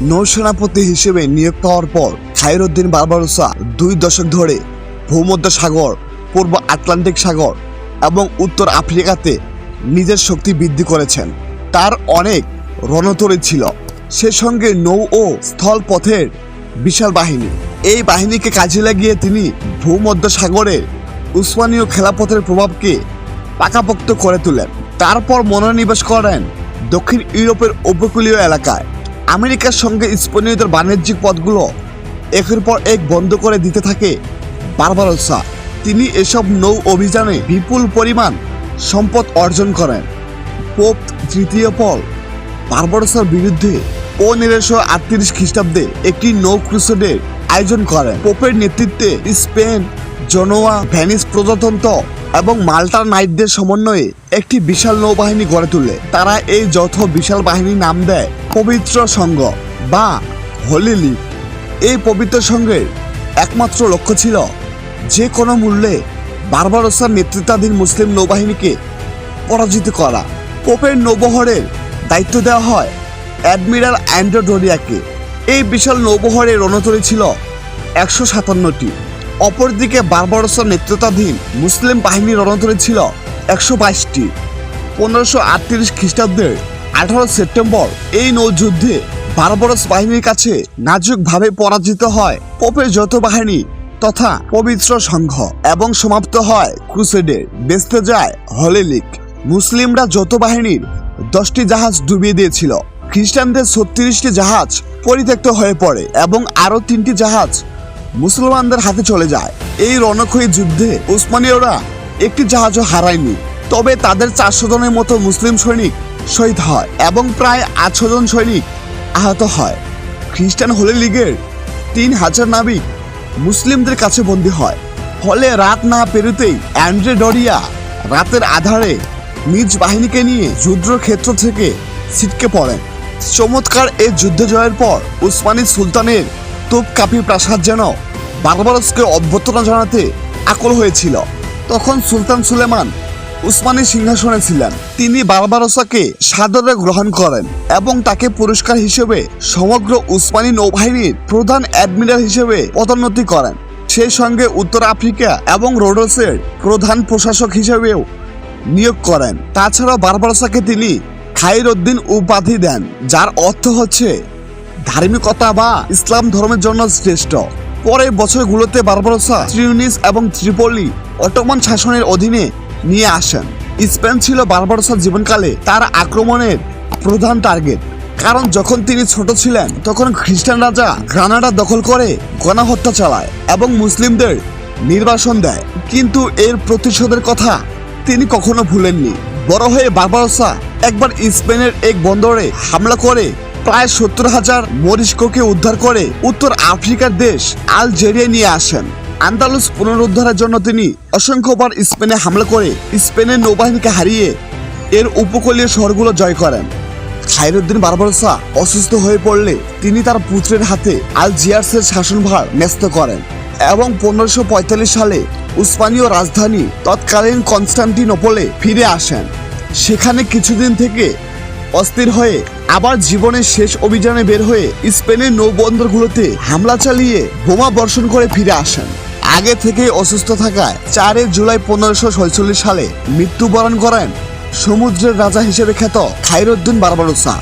নৌসেনাপতি হিসেবে নিয়োগ পাওয়ার পর খায়রুদ্দিন বারবারোসা দুই দশক ধরে ভূমধ্য সাগর, পূর্ব আটলান্টিক সাগর এবং উত্তর আফ্রিকাতে নিজের শক্তি বৃদ্ধি করেছেন। তার অনেক রণতরী ছিল। সে সঙ্গে নৌ ও স্থল পথের বিশাল বাহিনী। এই বাহিনীকে কাজে লাগিয়ে তিনি ভূমধ্য সাগরের উসমানীয় খেলাপথের প্রভাবকে পাকাপোক্ত করে তোলেন। তারপর মনোনিবেশ করেন দক্ষিণ ইউরোপের উপকূলীয় এলাকায়। আমেরিকার সঙ্গে স্পেনীয়দের বাণিজ্যিক পথগুলো একের পর এক বন্ধ করে দিতে থাকে বারবারসা। তিনি এসব নৌ অভিযানে বিপুল পরিমাণ সম্পদ অর্জন করেন। পোপ তৃতীয় পল, বারবারসার বিরুদ্ধে পনেরোশো আটত্রিশ খ্রিস্টাব্দে একটি নৌ ক্রুসেডের আয়োজন করেন। পোপের নেতৃত্বে স্পেন জনোয়া, ভ্যানিস প্রজাতন্ত্র এবং মাল্টার নাইটদের সমন্বয়ে একটি বিশাল নৌবাহিনী গড়ে তোলে। তারা এই যৌথ বিশাল বাহিনীর নাম দেয় পবিত্র সংঘ বা হোলি লীগ। এই পবিত্র সংঘের একমাত্র লক্ষ্য ছিল যে কোনো মূল্যে বারবারোসার নেতৃত্বাধীন মুসলিম নৌবাহিনীকে পরাজিত করা। পোপের নৌবহরের দায়িত্ব দেওয়া হয় অ্যাডমিরাল অ্যান্ড্রো ডোরিয়াকে এই বিশাল নৌবহরের রণতরী ছিল একশো সাতান্নটি। অপরদিকে বারবারোসার নেতৃত্বাধীন মুসলিম বাহিনীর রণতরী ছিল একশো বাইশটি। পনেরোশো আটত্রিশ খ্রিস্টাব্দের আঠারো সেপ্টেম্বর এই নৌযুদ্ধে বারবারস বাহিনীর কাছে নাজুকভাবে পরাজিত হয় পোপের যত বাহিনী তথা পবিত্র সংঘ এবং সমাপ্ত হয় ক্রুসেডে। বেসতে যায় হলে মুসলিমরা যত বাহিনীর দশটি জাহাজ ডুবিয়ে দিয়েছিল। খ্রিস্টানদের ছত্রিশটি জাহাজ পরিত্যক্ত হয়ে পড়ে এবং আরও তিনটি জাহাজ মুসলমানদের হাতে চলে যায়। এই রণক্ষয়ী যুদ্ধে উসমানীয়রা একটি জাহাজও হারায়নি। তবে তাদের চারশো জনের মতো মুসলিম সৈনিক শহীদ হয় এবং প্রায় আটশো জন সৈনিক আহত হয়। খ্রিস্টান হোলি লীগের তিন হাজার নাবিক মুসলিমদের কাছে বন্দী হয়। ফলে রাত না পেরুতেই অ্যান্ড্রে ডরিয়া রাতের আধারে নিজ বাহিনীকে নিয়ে যুদ্ধক্ষেত্র থেকে ছিটকে পড়েন। চমৎকার এই যুদ্ধ জয়ের পর উসমানী সুলতানের তোপকাপি প্রাসাদ যেন বারবারসকে অভ্যর্থনা জানাতে আকল হয়েছিল। তখন সুলতান সুলেমান উসমানী সিংহাসনে ছিলেন। তিনি বারবারসাকে সাদরে গ্রহণ করেন এবং তাকে পুরস্কার হিসেবে সমগ্র উসমানী নৌবাহিনীর প্রধান অ্যাডমিরাল হিসেবে পদোন্নতি করেন। সেই সঙ্গে উত্তর আফ্রিকা এবং রোডসের প্রধান প্রশাসক হিসেবেও নিয়োগ করেন। তাছাড়া বারবারসাকে তিনি খাইরউদ্দিন উপাধি দেন, যার অর্থ হচ্ছে ধার্মিকতা বা ইসলাম ধর্মের জন্য শ্রেষ্ঠ। পরের বছরগুলোতে বারবারসা, ত্রিউনিস এবং ত্রিপলি অটোমান শাসনের অধীনে নিয়ে আসেন। স্পেন ছিল বারবারোসার জীবনকালে তার আক্রমণের প্রধান টার্গেট। কারণ যখন তিনি ছোট ছিলেন, তখন খ্রিস্টান রাজা গ্রানাডা দখল করে গণহত্যা চালায় এবং মুসলিমদের নির্বাসন দেয়। কিন্তু এর প্রতিশোধের কথা তিনি কখনো ভুলেননি। বড় হয়ে বারবারসা একবার স্পেনের এক বন্দরে হামলা করে প্রায় সত্তর হাজার মরিস্কোকে উদ্ধার করে উত্তর আফ্রিকার দেশ আলজেরিয়া নিয়ে আসেন। আন্দালুস পুনরুদ্ধারের জন্য তিনি অসংখ্যবার স্পেনে হামলা করে স্পেনের নৌবাহিনীকে হারিয়ে এর উপকূলীয় শহরগুলো জয় করেন। খাইরুদ্দিন বারবারসা অসুস্থ হয়ে পড়লে তিনি তার পুত্রের হাতে আলজিয়ার্সের শাসনভার ন্যস্ত করেন এবং পনেরোশো সালে উসমানীয় রাজধানী তৎকালীন কনস্টান্টিনোপলে ফিরে আসেন। সেখানে কিছুদিন থেকে অস্থির হয়ে আবার জীবনের শেষ অভিযানে বের হয়ে স্পেনের নৌবন্দরগুলোতে হামলা চালিয়ে বোমা বর্ষণ করে ফিরে আসেন। আগে থেকে অসুস্থ থাকায় চারে জুলাই পনেরোশো সালে মৃত্যুবরণ করেন সমুদ্রের রাজা হিসেবে খ্যাত খাইরুদ্দিন বারবারোসা।